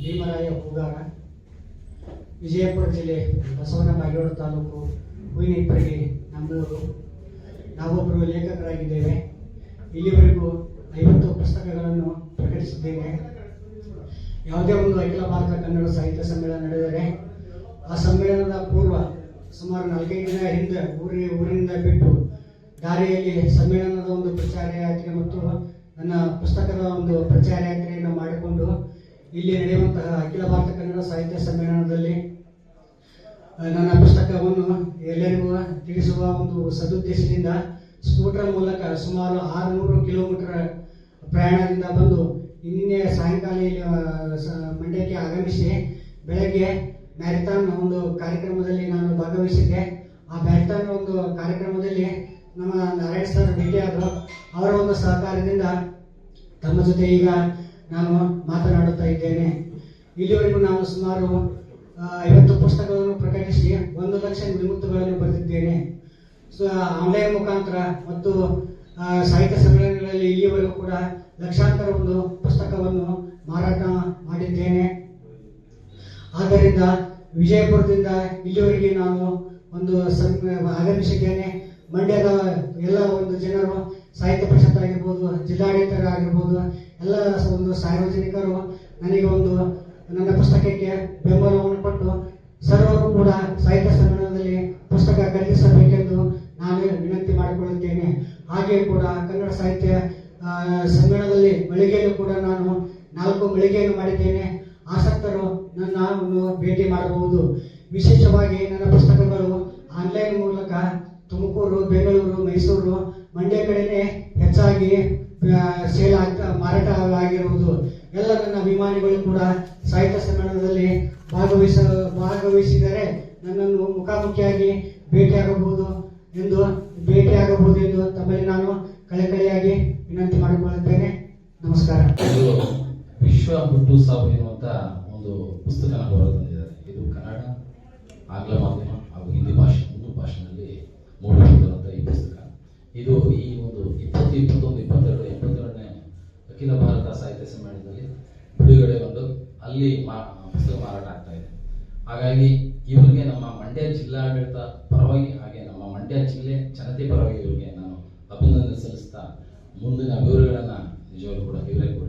ಭೀಮರಾಯ ಹೂಗಾರ ವಿಜಯಪುರ ಜಿಲ್ಲೆ ಬಸವನ ಬಾಗೇವಾಡ ತಾಲೂಕು ಹೂವಿನಿಪ್ಪರಿಗೆ ನಮ್ಮೂರು. ನಾವೊಬ್ಬರು ಲೇಖಕರಾಗಿದ್ದೇವೆ. ಇಲ್ಲಿವರೆಗೂ ಐವತ್ತು ಪುಸ್ತಕಗಳನ್ನು ಪ್ರಕಟಿಸಿದ್ದೇವೆ. ಯಾವುದೇ ಒಂದು ಅಖಿಲ ಭಾರತ ಕನ್ನಡ ಸಾಹಿತ್ಯ ಸಮ್ಮೇಳನ ನಡೆದರೆ ಆ ಸಮ್ಮೇಳನದ ಪೂರ್ವ ಸುಮಾರು ನಾಲ್ಕೈದು ದಿನ ಹಿಂದೆ ಊರಿ ಊರಿನಿಂದ ಬಿಟ್ಟು ದಾರಿಯಲ್ಲಿ ಸಮ್ಮೇಳನದ ಒಂದು ಪ್ರಚಾರ ಯಾತ್ರೆ ಮತ್ತು ನನ್ನ ಪುಸ್ತಕದ ಒಂದು ಪ್ರಚಾರ ಯಾತ್ರೆಯನ್ನು ಮಾಡಿಕೊಂಡು ಇಲ್ಲಿ ನಡೆಯುವಂತಹ ಅಖಿಲ ಭಾರತ ಕನ್ನಡ ಸಾಹಿತ್ಯ ಸಮ್ಮೇಳನದಲ್ಲಿ ನನ್ನ ಪುಸ್ತಕವನ್ನು ಎಲ್ಲರಿಗೂ ತಿಳಿಸುವ ಒಂದು ಸದುದ್ದೇಶದಿಂದ ಸ್ಕೂಟರ್ ಮೂಲಕ ಸುಮಾರು ಆರುನೂರು ಕಿಲೋಮೀಟರ್ ಪ್ರಯಾಣದಿಂದ ಬಂದು ನಿನ್ನೆ ಸಾಯಂಕಾಲ ಇಲ್ಲಿ ಮಂಡ್ಯಕ್ಕೆ ಆಗಮಿಸಿ ಬೆಳಗ್ಗೆ ಮ್ಯಾರಥಾನ್ ಒಂದು ಕಾರ್ಯಕ್ರಮದಲ್ಲಿ ನಾನು ಭಾಗವಹಿಸಿದ್ದೆ. ಆ ಮ್ಯಾರಥಾನ್ ಒಂದು ಕಾರ್ಯಕ್ರಮದಲ್ಲಿ ನಮ್ಮ ನಾರಾಯಣ್ ಸರ್ ಭೇಟಿಯಾದರು. ಅವರ ಒಂದು ಸಹಕಾರದಿಂದ ತಮ್ಮ ಜೊತೆ ಈಗ ನಾನು ಮಾತನಾಡುತ್ತಾ ಇದ್ದೇನೆ. ಇಲ್ಲಿವರೆಗೂ ನಾನು ಸುಮಾರು ಐವತ್ತು ಪುಸ್ತಕಗಳನ್ನು ಪ್ರಕಟಿಸಿ ಒಂದು ಲಕ್ಷ ನುಡಿಮುತ್ತುಗಳನ್ನು ಬರೆದಿದ್ದೇನೆ. ಸೊ ಆನ್ಲೈನ್ ಮುಖಾಂತರ ಮತ್ತು ಸಾಹಿತ್ಯ ಸಮ್ಮೇಳನಗಳಲ್ಲಿ ಇಲ್ಲಿವರೆಗೂ ಕೂಡ ಲಕ್ಷಾಂತರ ಒಂದು ಪುಸ್ತಕವನ್ನು ಮಾರಾಟ ಮಾಡಿದ್ದೇನೆ. ಆದ್ದರಿಂದ ವಿಜಯಪುರದಿಂದ ಇಲ್ಲಿವರೆಗೆ ನಾನು ಒಂದು ಆಗಮಿಸಿದ್ದೇನೆ. ಮಂಡ್ಯದ ಎಲ್ಲ ಒಂದು ಜನರು ಸಾಹಿತ್ಯ ಪರಿಷತ್ ಆಗಿರ್ಬೋದು, ಜಿಲ್ಲಾಡಳಿತರಾಗಿರ್ಬೋದು, ಎಲ್ಲ ಒಂದು ಸಾರ್ವಜನಿಕರು ನನಗೆ ಒಂದು ನನ್ನ ಪುಸ್ತಕಕ್ಕೆ ಬೆಂಬಲವನ್ನು ಕೊಟ್ಟು ಸರ್ವರು ಕೂಡ ಸಾಹಿತ್ಯ ಸಮ್ಮೇಳನದಲ್ಲಿ ಪುಸ್ತಕ ಖರೀದಿಸಬೇಕೆಂದು ನಾನು ವಿನಂತಿ ಮಾಡಿಕೊಳ್ಳುತ್ತೇನೆ. ಹಾಗೆ ಕೂಡ ಕನ್ನಡ ಸಾಹಿತ್ಯ ಸಮ್ಮೇಳನದಲ್ಲಿ ಮಳಿಗೆಯಲ್ಲೂ ಕೂಡ ನಾನು ನಾಲ್ಕು ಮಳಿಗೆಯನ್ನು ಮಾಡಿದ್ದೇನೆ. ಆಸಕ್ತರು ನನ್ನ ಒಂದು ಭೇಟಿ ಮಾಡಬಹುದು. ವಿಶೇಷವಾಗಿ ನನ್ನ ಪುಸ್ತಕಗಳು ಆನ್ಲೈನ್ ಮೂಲಕ ತುಮಕೂರು, ಬೆಂಗಳೂರು ಮೈಸೂರು ಮಂಡ್ಯ ಕಡೆನೇ ಹೆಚ್ಚಾಗಿ ಸೇಲ್ ಆಗ್ತಾ ಮಾರಾಟ ಆಗಿರುವುದು ಎಲ್ಲ ನನ್ನ ಅಭಿಮಾನಿಗಳು ಕೂಡ ಸಾಹಿತ್ಯ ಸಮ್ಮೇಳನದಲ್ಲಿ ಭಾಗವಹಿಸ, ಭಾಗವಹಿಸಿದರೆ ನನ್ನನ್ನು ಮುಖಾಮುಖಿಯಾಗಿ ಭೇಟಿಯಾಗಬಹುದು ಎಂದು ಭೇಟಿಯಾಗಬಹುದು ಎಂದು ತಮ್ಮಲ್ಲಿ ನಾನು ಕಳೆಕಳೆಯಾಗಿ ವಿನಂತಿ ಮಾಡಿಕೊಳ್ಳುತ್ತೇನೆ. ನಮಸ್ಕಾರ. ವಿಶ್ವ ಹುಟ್ಟು ಸಾಬ್ ಎನ್ನುವಂತ ಒಂದು ಪುಸ್ತಕ ಇದು ಕನ್ನಡ, ಆಂಗ್ಲ ಮಾಧ್ಯಮ ಹಾಗೂ ಹಿಂದಿ ಭಾಷೆ ಮೂರು ಭಾಷೆಯಲ್ಲಿ ಮೂಡಿಬಂದಿರುವಂಥ ಈ ಪುಸ್ತಕ ಇದು ಈ ಒಂದು ಇಪ್ಪತ್ತು ಇಪ್ಪತ್ತೊಂದು ಇಪ್ಪತ್ತೆರಡು ನೇ ಅಖಿಲ ಭಾರತ ಸಾಹಿತ್ಯ ಸಮ್ಮೇಳನದಲ್ಲಿ ಬಿಡುಗಡೆ ಬಂದು ಅಲ್ಲಿ ಮಾ, ಪುಸ್ತಕ ಮಾರಾಟ ಆಗ್ತಾ ಇದೆ. ಹಾಗಾಗಿ ಇವರಿಗೆ ನಮ್ಮ ಮಂಡ್ಯ ಜಿಲ್ಲಾಡಳಿತ ಪರವಾಗಿ ಹಾಗೆ ನಮ್ಮ ಮಂಡ್ಯ ಜಿಲ್ಲೆ ಜನತೆ ಪರವಾಗಿ ಇವರಿಗೆ ನಾನು ಅಭಿನಂದನೆ ಸಲ್ಲಿಸ್ತಾ ಮುಂದಿನ ವಿವರಗಳನ್ನು ನಿಜವಾಗ್ಲೂ ಕೂಡ ಇವರೇ ಕೂಡ